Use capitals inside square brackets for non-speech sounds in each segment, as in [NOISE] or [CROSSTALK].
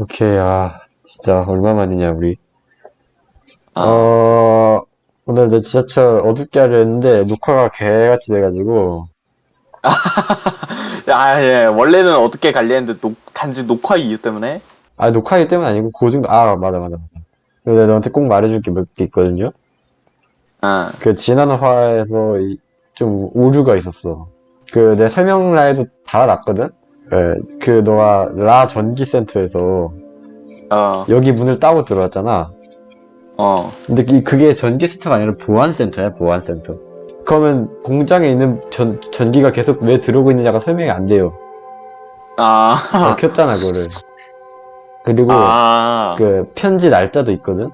오케이, 아, 진짜, 얼마만이냐, 우리. 아, 어, 오늘 내 지하철 어둡게 하려 했는데, 녹화가 개같이 돼가지고, [LAUGHS] 아, 예. 원래는 어떻게 관리했는데 녹, 단지 녹화 이유 때문에? 아, 녹화이기 때문 아니고, 고증, 아, 맞아, 맞아, 맞아. 근데 너한테 꼭 말해줄 게 몇 개 있거든요? 아, 그, 지난 화에서 이- 좀 오류가 있었어. 그, 내 설명란에도 달아놨거든? 예, 그, 너가 라 전기 센터에서 어, 여기 문을 따고 들어왔잖아. 어. 근데 이- 그게 전기 센터가 아니라 보안 센터야, 보안 센터. 그러면 공장에 있는 전, 전기가 계속 왜 들어오고 있느냐가 설명이 안 돼요. 아, 어, 켰잖아, 그거를. 그리고 아, 그 편지 날짜도 있거든?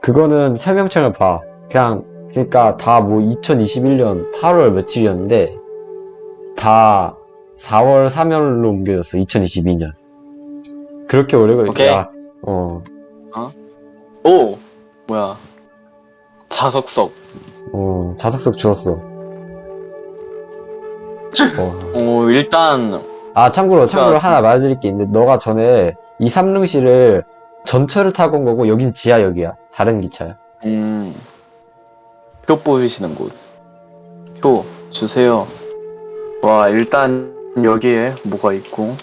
그거는 설명창을 봐. 그냥, 그러니까 다 뭐 2021년 8월 며칠이었는데, 다 4월 3일로 옮겨졌어, 2022년. 그렇게 오래 걸렸 오케이. 야, 어, 오! 뭐야. 자석석. 어, 자석석 주웠어. 어. [LAUGHS] 오, 일단, 아, 참고로, 참고로 그러니까- 하나 말해드릴 게 있는데, 너가 전에 이 삼릉시를 전철을 타고 온 거고, 여긴 지하역이야. 다른 기차야. 음, 표 뽑으시는 곳. 표 주세요. 와, 일단 여기에 뭐가 있고.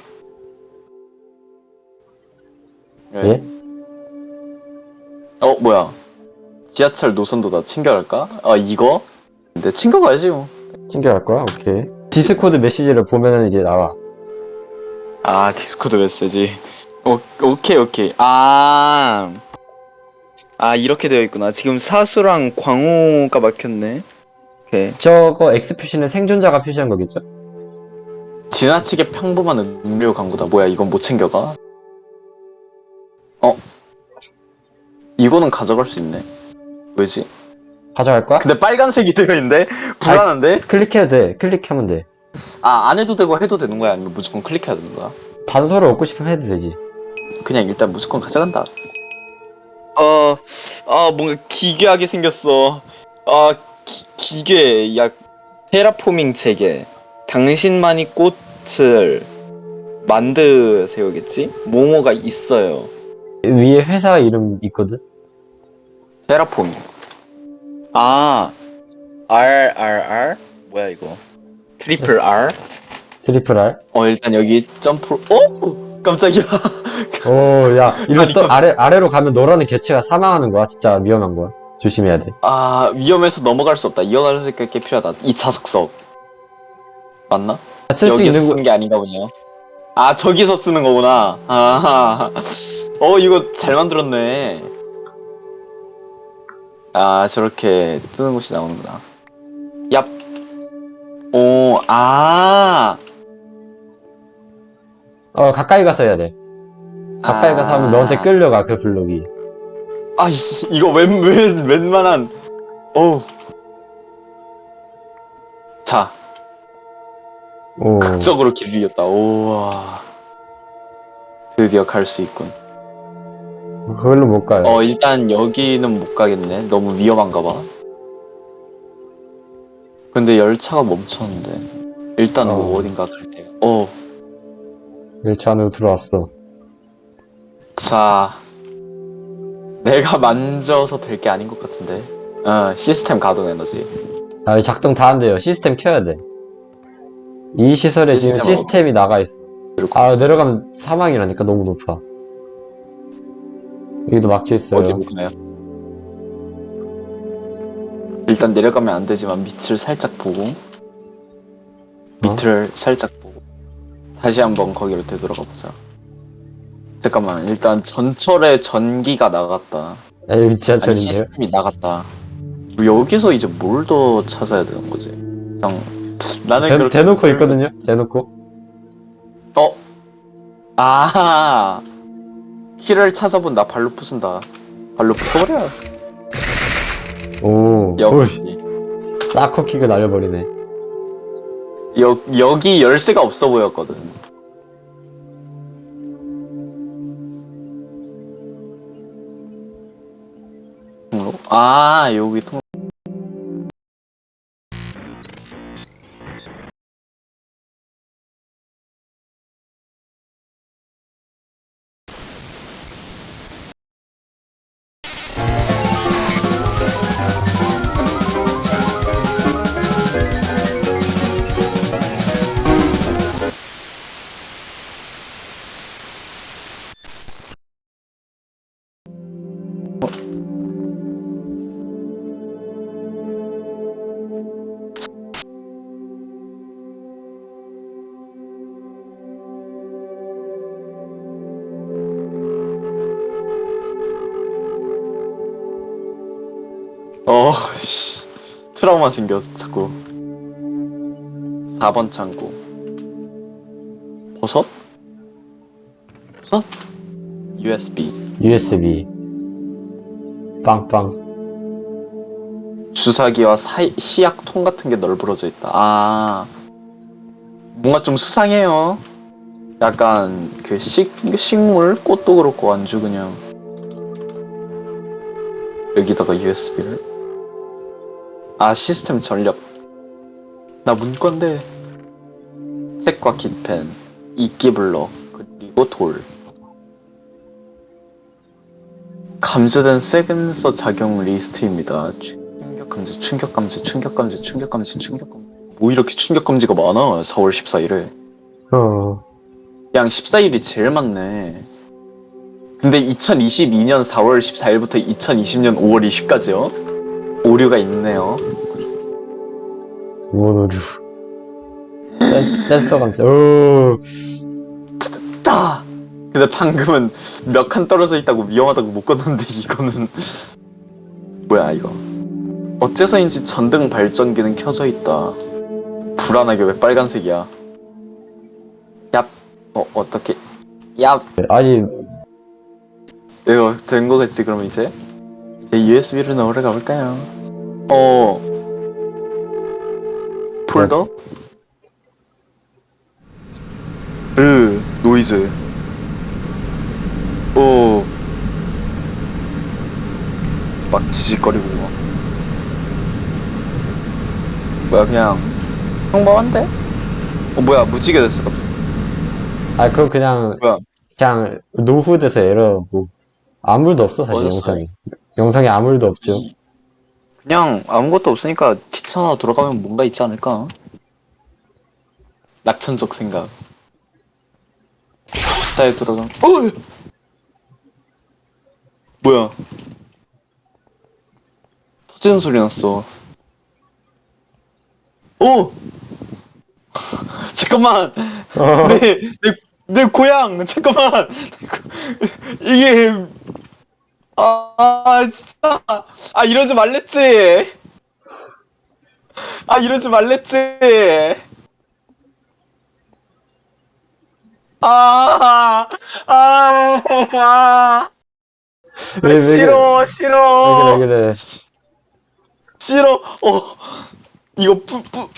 예? 어, 뭐야. 지하철 노선도 다 챙겨갈까? 아, 이거? 근데 챙겨가야지, 뭐. 챙겨갈 거야? 오케이. 디스코드 메시지를 보면은 이제 나와. 아, 디스코드 메시지. 오, 오케이, 오케이. 아. 아, 이렇게 되어 있구나. 지금 사수랑 광호가 막혔네. 오케이. 저거 X 표시는 생존자가 표시한 거겠죠? 지나치게 평범한 음료 광고다. 뭐야, 이건 못 챙겨가? 어? 이거는 가져갈 수 있네. 왜지? 가져갈 거야? 근데 빨간색이 되어 있는데? 불안한데? 클릭해도 돼. 클릭하면 돼. 아, 안 해도 되고 해도 되는 거야? 아니면 무조건 클릭해야 되는 거야? 단서를 얻고 싶으면 해도 되지. 그냥 일단 무조건 가져간다. 어, 아, 뭔가 기괴하게 생겼어. 아, 기, 기괴. 야, 테라포밍 체계. 당신만이 꽃을 만드세요겠지? 모모가 있어요. 위에 회사 이름 있거든? 테라포밍. 아, R, R, R? 뭐야, 이거? 트리플 R? 트리플 R? 어, 일단 여기 점프, 어? 깜짝이야. [LAUGHS] 오, 야, 이거 아니, 또 그- 아래, 아래로 가면 너라는 개체가 사망하는 거야. 진짜 위험한 거야. 조심해야 돼. 아, 위험해서 넘어갈 수 없다. 이어갈 게 필요하다. 이 자석석. 맞나? 쓸 수 여기서 있는 거, 쓰는 게 아닌가 보네요. 아, 저기서 쓰는 거구나. 아, 어, 이거 잘 만들었네. 아, 저렇게 뜨는 곳이 나오는구나. 얍. 오, 아. 어, 가까이 가서 해야 돼. 가까이 아. 가서 하면 너한테 끌려가, 그 블록이. 아이씨, 이거 웬, 웬, 웬만한. 어우. 자, 오. 극적으로 길을 이었다. 우와. 드디어 갈 수 있군. 그걸로 못 가요. 어, 일단 여기는 못 가겠네. 너무 위험한가 봐. 근데 열차가 멈췄는데. 일단 어. 뭐 어딘가 갈 때. 어, 열차 안으로 들어왔어. 자. 내가 만져서 될 게 아닌 것 같은데. 어, 시스템 가동 에너지. 아, 작동 다안 돼요. 시스템 켜야 돼. 이 시설에 지금 시스템 시스템이 나가 있어. 아, 내려가면 사망이라니까 너무 높아. 여기도 막혀 있어요. 어디로 가요? 일단 내려가면 안 되지만 밑을 살짝 보고 밑을 살짝 보고 다시 한번 거기로 되돌아가 보자. 잠깐만 일단 전철에 전기가 나갔다. 아, 여기 아니 지하철인데요? 시스템이 나갔다. 뭐 여기서 이제 뭘 더 찾아야 되는 거지? 그냥 나는 대, 그렇게 대놓고 설명- 있거든요? 대놓고? 어? 아 키를 찾아본다. 발로 부순다. 발로 부숴버려. 오. 여기 사커킥을 날려버리네. 여, 여기 열쇠가 없어 보였거든. 통로? 아, 여기 통 어, 씨. 트라우마 생겼어, 자꾸. 4번 창고. 버섯? 버섯? USB. USB. 빵빵. 주사기와 사이, 시약통 같은 게 널브러져 있다. 아. 뭔가 좀 수상해요. 약간 그 식, 식물? 꽃도 그렇고 안주 그냥. 여기다가 USB를. 아, 시스템 전력. 나 문건데. 책과 깃펜, 이끼블럭, 그리고 돌. 감지된 세근서 작용 리스트입니다. 충격 감지, 충격 감지, 충격 감지, 충격 감지, 충격 감지. 뭐 이렇게 충격 감지가 많아? 4월 14일에. 어. 그냥 14일이 제일 많네. 근데 2022년 4월 14일부터 2020년 5월 20일까지요? 오류가 있네요. 무언 오류. 센- 센서 감지. 오. 따! 근데 방금은 몇 칸 떨어져 있다고 위험하다고 못 껐는데 이거는 뭐야 이거 어째서인지 전등 발전기는 켜져 있다 불안하게 왜 빨간색이야 얍 어, 어떻게 얍 아니, 이거 된 거겠지 그럼 이제 이제 USB를 넣으러 가볼까요 어 폴더 으 노이즈 오. 막 지직거리고 막. 뭐야 그냥 평범한데? 어 뭐야 무지개 됐어. 아, 그거 그냥, 뭐야 그냥 노후돼서 에러고. 아무 일도 없어, 사실? 영상이. 영상에 아무 일도 없죠. 그냥 아무것도 없으니까 귀찮아 돌아가면 뭔가 있지 않을까? 낙천적 생각 나에 돌아가 어! 뭐야 터지는 소리 났어 오! [LAUGHS] 잠깐만 어. 내, 내, 내 고향 잠깐만 [LAUGHS] 이게 아, 아 진짜 아 이러지 말랬지 아 이러지 말랬지 아, 아, 아, 왜, 왜? 싫어, 왜 싫어, 그래, 그래. 싫어. 어, 이거 뿌, 뿌,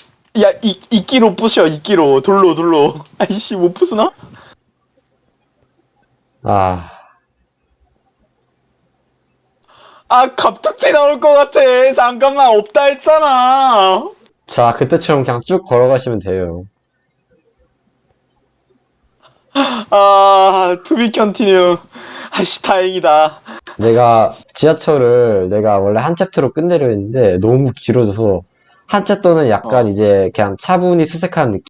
야, 이, 이끼로 부셔, 이끼로. 돌로, 돌로. 아이씨, 못 부수나? 아. 아, 갑툭튀 나올 것 같아. 잠깐만, 없다 했잖아. 자, 그때처럼 그냥 쭉 걸어가시면 돼요. 아, 투비 컨티뉴. 아이씨, 다행이다. 내가 지하철을 내가 원래 한 챕터로 끝내려 했는데 너무 길어져서 한 챕터는 약간 어. 이제 그냥 차분히 수색하는 느낌.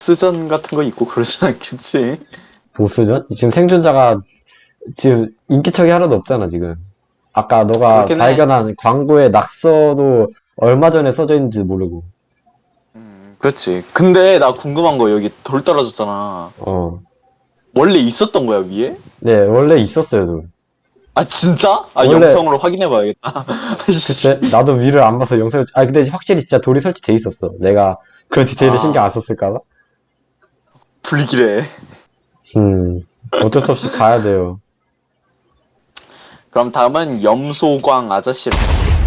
스전 같은 거 있고 그러진 않겠지. 보스전? 지금 생존자가 지금 인기척이 하나도 없잖아, 지금. 아까 너가 그렇긴 해. 발견한 광고에 낙서도 얼마 전에 써져 있는지 모르고. 음, 그렇지. 근데 나 궁금한 거 여기 돌 떨어졌잖아. 어. 원래 있었던 거야, 위에? 네, 원래 있었어요, 돌. 아, 진짜? 아, 원래- 영상으로 확인해봐야겠다. [LAUGHS] 그때 나도 위를 안 봐서 영상을, 아, 근데 확실히 진짜 돌이 설치돼 있었어. 내가 그런 디테일을 아. 신경 안 썼을까봐? 불길해. 음, 어쩔 수 없이 가야 돼요. 그럼 다음은 염소광 아저씨를 가보도록